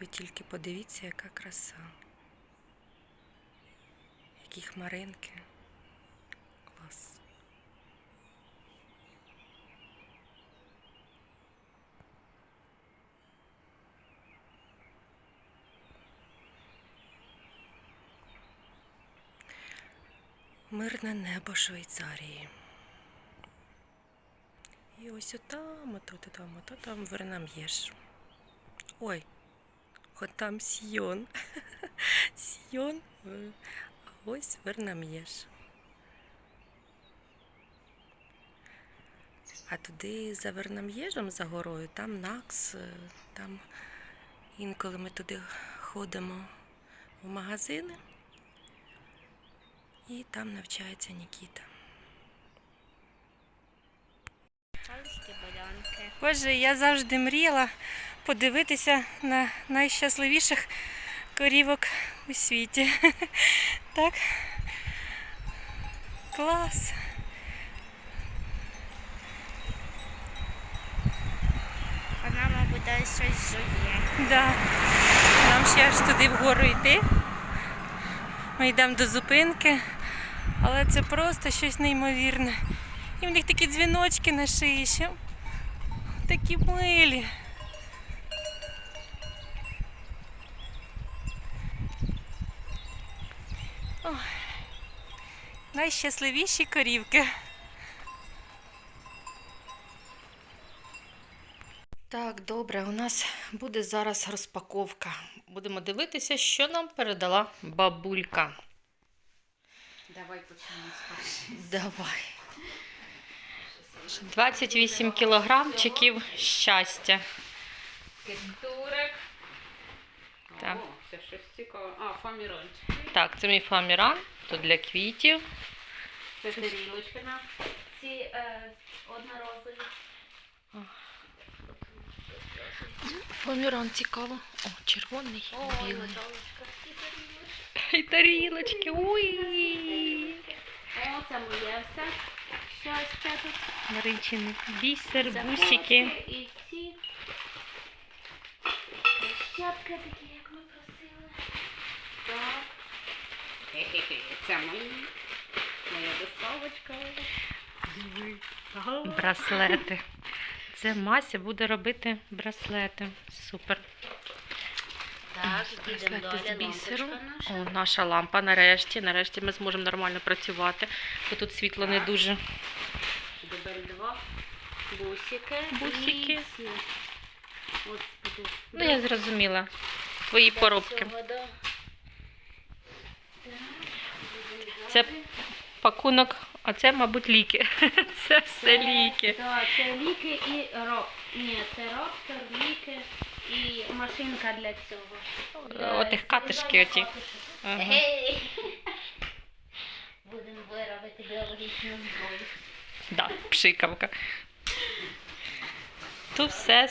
Ви тільки подивіться, яка краса. Які хмаринки. Клас. Мирне небо Швейцарії. І ось отам, ото там, ото там Вернам'єш. Ой, от там Сьйон. Сьйон, е, а ось Вернам'єш. А туди за Вернам'єжем, за горою, там Накс, е, там інколи ми туди ходимо в магазини. І там навчається Нікіта. Боже, я завжди мріяла подивитися на найщасливіших корівок у світі. Так? Клас. Вона, мабуть, десь щось жує. Да. Нам ще аж туди вгору йти. Ми йдемо до зупинки, але це просто щось неймовірне. І в них такі дзвіночки на шиї, ще такі милі. Найщасливіші корівки. Так, добре, у нас буде зараз розпаковка. Будемо дивитися, що нам передала бабулька. Давай почнемо з. Давай. 28 кілограмчиків щастя. Кентурик. Так. О, це щось цікаве. А, фамірончик. Так, це мій фоаміран, то для квітів. Це тарілочка на. Ці е, одноразові. Фоаміран цікаво. О, червоний, Ой, білий. Наталочка, ці тарілочки. І тарілочки. Ой. О, це моє все. Щастя тут. Маричини. Бісер, Це бусики. І ці. Щапки такі, як ми просили. Так. Хе-хе-хе, Це мої. Моя доставочка. Браслети. Це Мася буде робити браслети. Супер. Так, далі. бісеру. Наша. О, наша лампа нарешті. Нарешті ми зможемо нормально працювати, бо тут світло не дуже. Дубль два. Бусики. Бусики. І Ну, я зрозуміла. Твої поробки. Це. Пакунок, а це, мабуть, ліки. Це все ліки. Так, це ліки і ро... Ні, це роптор, ліки і машинка для цього. Для Отих катишки оті. Ага. Гей! Будемо виробити біологічну зброю. Да, пшикавка. Тут все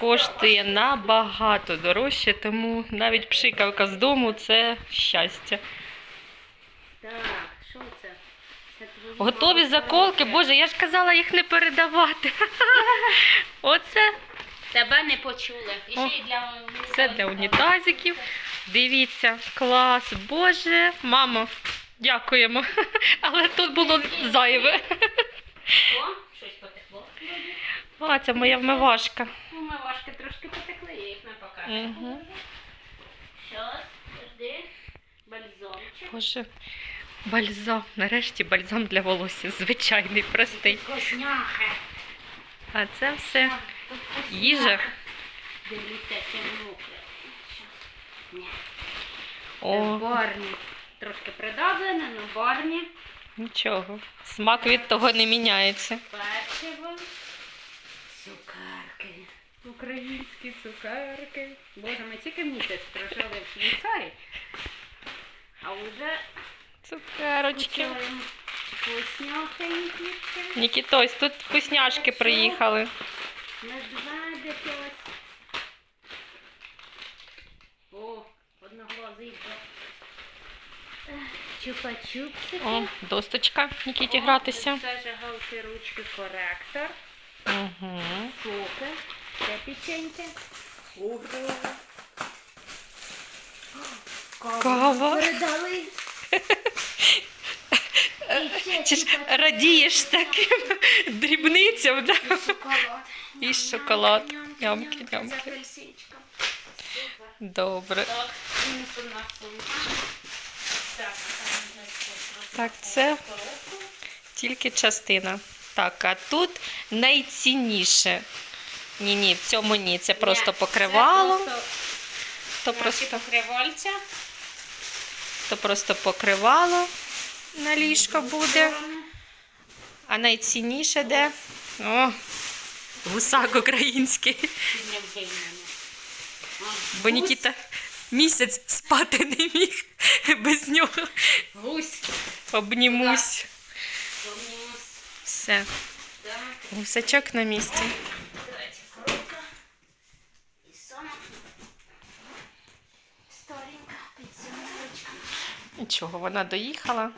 коштує набагато дорожче, тому навіть пшикавка з дому це щастя. Так, що це? Це твої Готові заколки, боже, я ж казала їх не передавати. Оце Тебе не почули. І ще О, й для це для унітазиків. Дивіться, клас, боже, мамо, дякуємо. Але тут було зайве. О, щось потекло. А, це моя вмивашка. Ну, ми важки трошки потекли, я їх не покажу. Мгм. Щас, жди. Бальзамчик. Боже, бальзам. Нарешті бальзам для волосся. Звичайний, простий. А це все їжа. Дивіться, О, барні. Трошки придавлене, але барні. нічого. Смак від того не міняється. Печиво. Цукерки. Українські цукерки. Боже, ми тільки місяць прожили в Швейцарії. А вже Цукерочки. Нікітось, тут вкусняшки приїхали. Медведики ось. О, одноглазий. Чупа-чупсики. О, досточка Нікіті гратися. Це жигалки ручки коректор. Угу. Соки. Це печеньки. Ого. Кава. Передали. Ще Чи ж радієш таким дрібницям, да? І шоколад. Нямки, нямки. Добре. Так, це тільки частина. Так, а тут найцінніше. Ні, ні, в цьому ні. Це просто покривало. То просто, покривальця. то просто покривало на ліжко буде. А найцінніше де? О, гусак український. Бо Нікіта місяць спати не міг без нього. Гусь. Обнімусь. Все, гусачок на місці. Нічого, вона доїхала.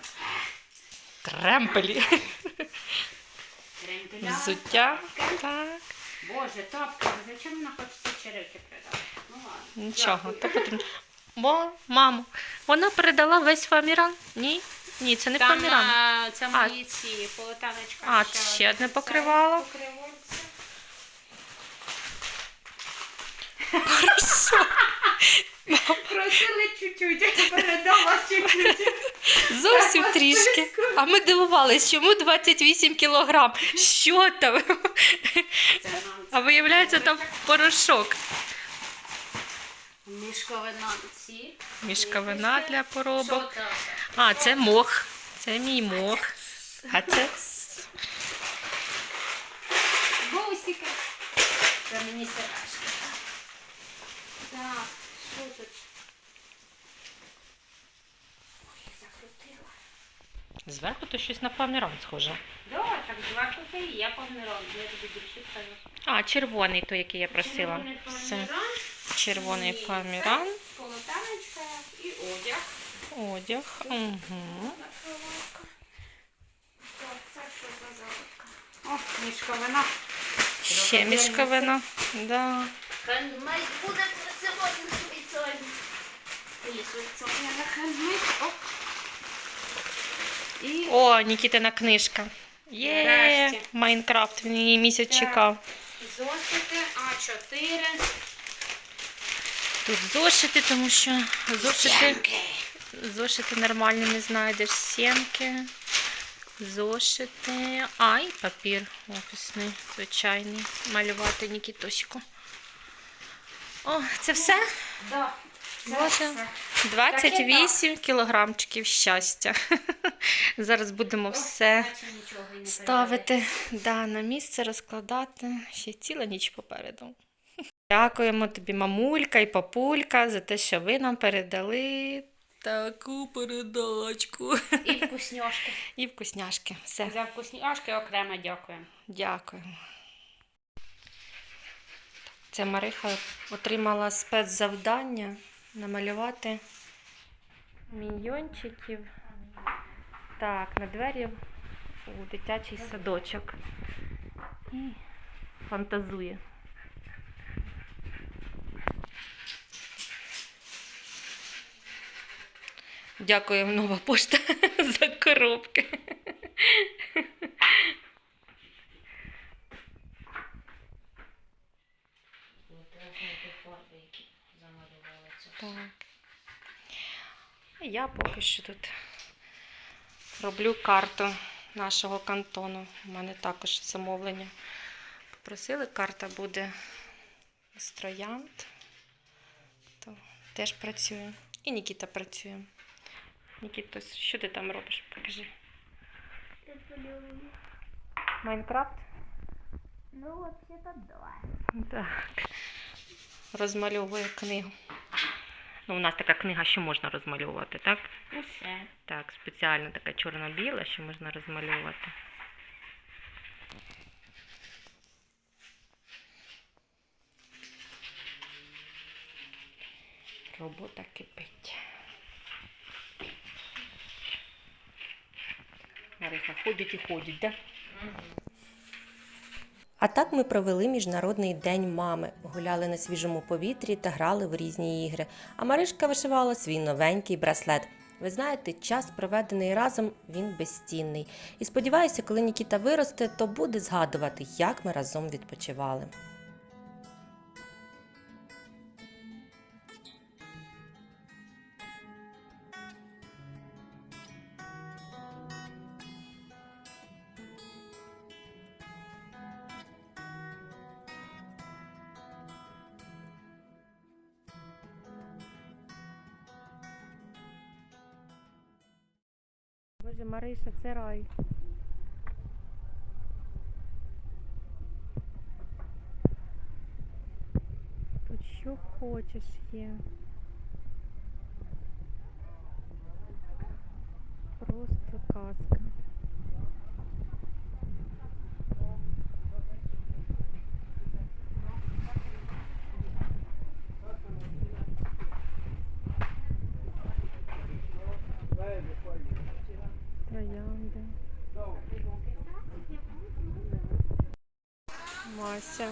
Кремпелі. Взуття. Так. Боже, тапка, зачем вона хоче ці черевки передати? Ну ладно. Нічого, то потрібно. Бо, мамо, вона передала весь фаміран? Ні? Ні, це не Там фаміран. а, це мої ці полотаночка. А, ще одне покривало. Покривальце. Просили чуть-чуть, передала чуть-чуть. Зовсім трішки. А ми дивувались, чому 28 кілограм? Що там? А виявляється, там порошок. мішковина ці. Мішковина для поробок. А, це мох. Це мій мох. А це Гусики. Це мені сережки. Так, що? Ой, закрутила. зверху то щось на фаміран схоже. Да, так зверху це і є помірон. Я тобі більше скажу. А, червоний той, який я просила. Червоний Все. Червоний і фаміран. це Полотаночка і одяг. Одяг. Угу. Накривалка. Так, це що за заводка? О, мішковина. Ще мішковина. Да. Хендмейд буде. І О, Нікітина книжка. Є, Майнкрафт, він її місяць Так. чекав. зошити А4. Тут зошити, тому що зошити, зошити нормально не знайдеш. Сімки, зошити. А, і папір офісний, звичайний. Малювати Нікітосіку. О, це все? Да. Боже. 28 кілограмчиків щастя. Зараз будемо все ставити да, на місце, розкладати. Ще ціла ніч попереду. Дякуємо тобі, мамулька і папулька, за те, що ви нам передали таку передачку. І вкусняшки. І вкусняшки. Все, За вкусняшки окремо дякуємо. дякуємо. Це Мариха отримала спецзавдання намалювати міньйончиків. Так, на двері у дитячий садочок. І фантазує. Дякуємо нова пошта за коробки. Так. Я поки що тут роблю карту нашого кантону. У мене також замовлення. Попросили, карта буде з троянд. То теж працює. І Нікіта працює. Нікіта, що ти там робиш? Покажи. Майнкрафт? Ну, вообще-то да. Так. Розмальовує книгу. Ну, у нас така книга, що можна розмальовувати, так? Усе. Так, спеціальна така чорно-біла, що можна розмальовувати. Робота кипить. Мариха ходить і ходить, да? А так ми провели міжнародний день мами, гуляли на свіжому повітрі та грали в різні ігри. А Маришка вишивала свій новенький браслет. Ви знаєте, час, проведений разом, він безцінний. І сподіваюся, коли Нікіта виросте, то буде згадувати, як ми разом відпочивали. Боже, Мариша, це рай. Тут що хочеш є. Просто казка. Троянди. Мася.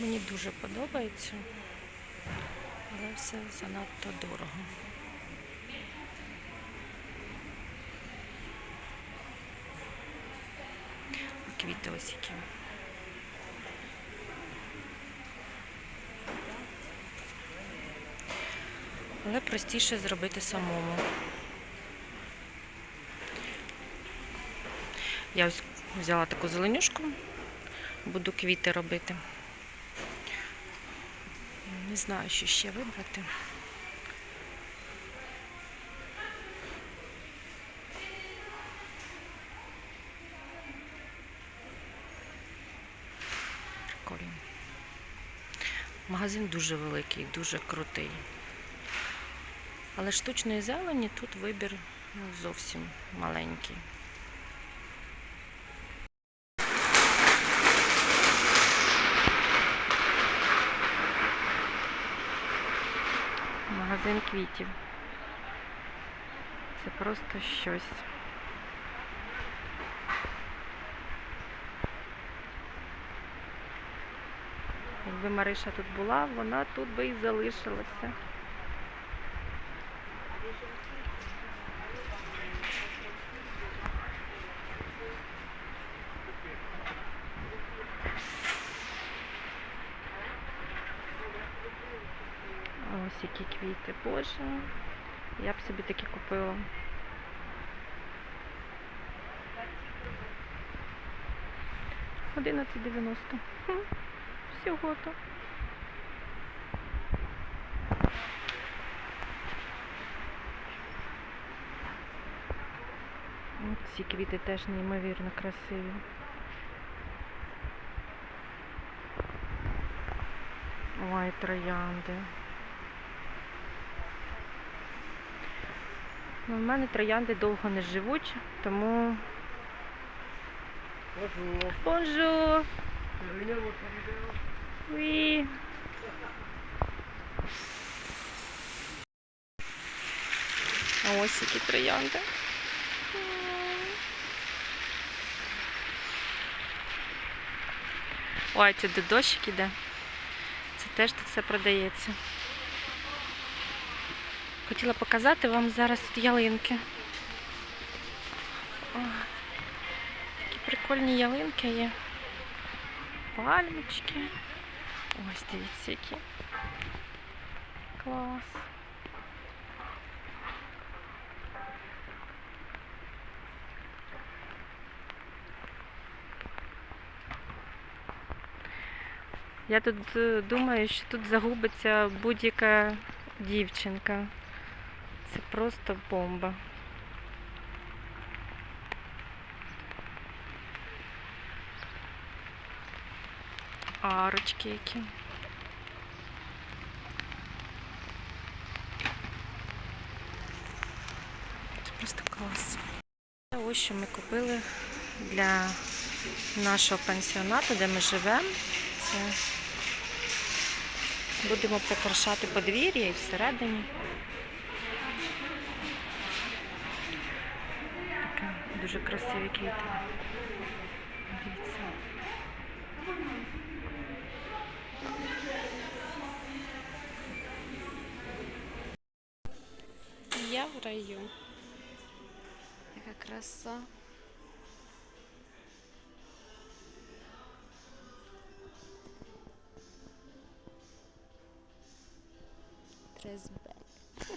Мені дуже подобається, але все занадто дорого. Які. Але простіше зробити самому. Я ось взяла таку зеленюшку, буду квіти робити. Не знаю, що ще вибрати. Магазин дуже великий, дуже крутий. Але штучної зелені тут вибір ну, зовсім маленький. Магазин квітів. Це просто щось. Якби Мариша тут була, вона тут би і залишилася. Ось які квіти, боже. Я б собі такі купила. Одинадцять дев'яносто. Всього то. Ці квіти теж неймовірно красиві. Ой, троянди. Ну, в мене троянди довго не живуть, тому. Бонжур! А ось які троянди. Ой, тут дощик іде. Це теж тут все продається. Хотіла показати вам зараз тут ялинки. О, такі прикольні ялинки є. Пальмочки. Ось дивіться, які. Клас. Я тут е, думаю, що тут загубиться будь-яка дівчинка. Це просто бомба. Арочки які. Це просто клас. Ось що ми купили для нашого пансіонату, де ми живемо. Це будемо прикрашати подвір'я і всередині. Таке дуже красиві квіти. Я раю. Яка краса. Трезбе.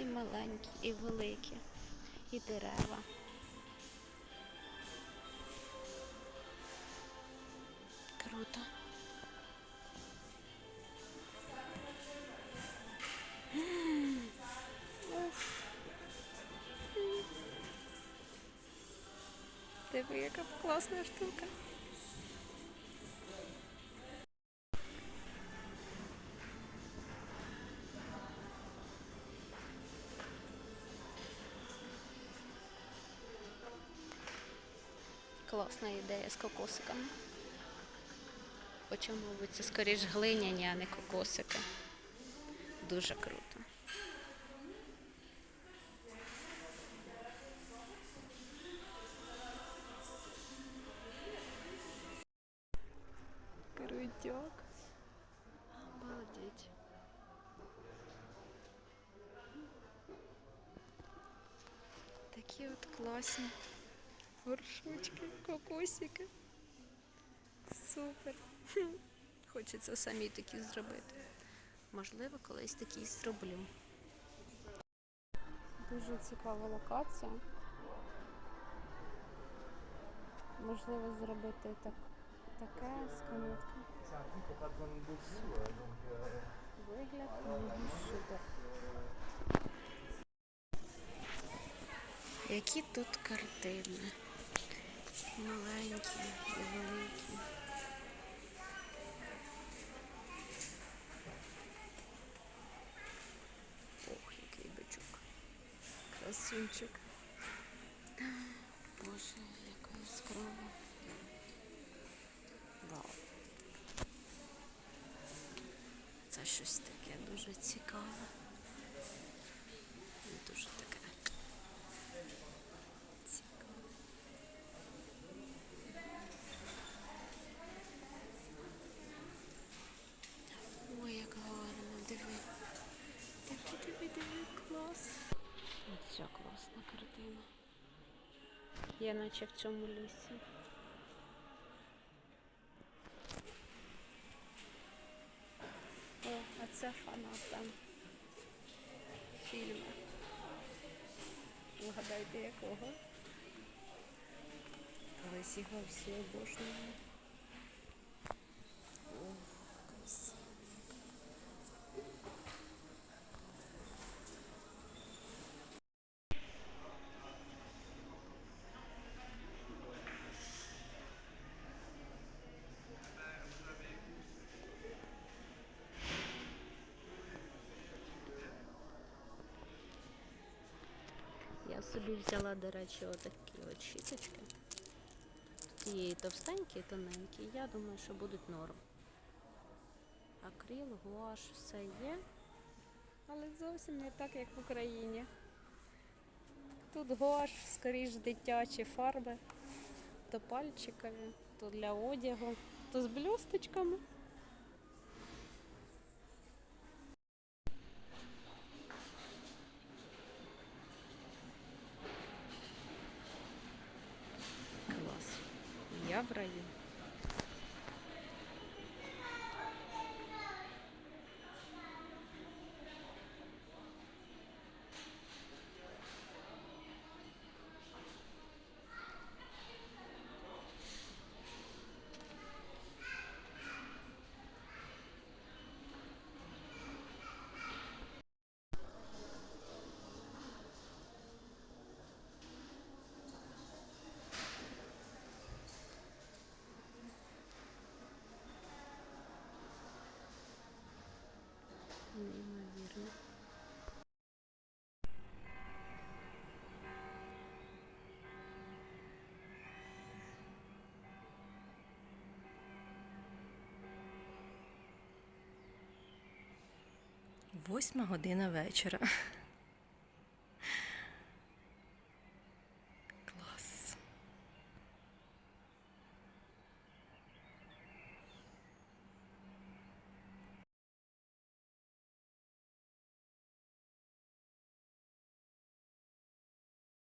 І маленькі, і великі, і дерева. Диви, яка класна штука. Класна ідея з кокосиками. Хоча, мабуть, це скоріш глиняні, а не кокосики. Дуже круто. Такі от класні горшочки, кокосики. Супер. Хочеться самі такі зробити. Можливо, колись такі зроблю. Дуже цікава локація. Можливо, зробити так, таке з кам'ятки. Вигляд мені супер. Які тут картини? Маленькі великі. Ох, який бичок. Красунчик. Боже, яка яскрава. Вау. Це щось таке дуже цікаве. Я наче в цьому лісі. О, а це фанат там. Фільму. Вгадайте якого? Але його всі обожнювали. Ох, красиво. Я собі взяла, до речі, отакі от щіточки. І товстенькі, і тоненькі. Я думаю, що будуть норм. Акрил, гуаш, все є. Але зовсім не так, як в Україні. Тут гуаш, скоріш дитячі фарби, то пальчикові, то для одягу, то з блісточками. В раю. Восьма година вечора.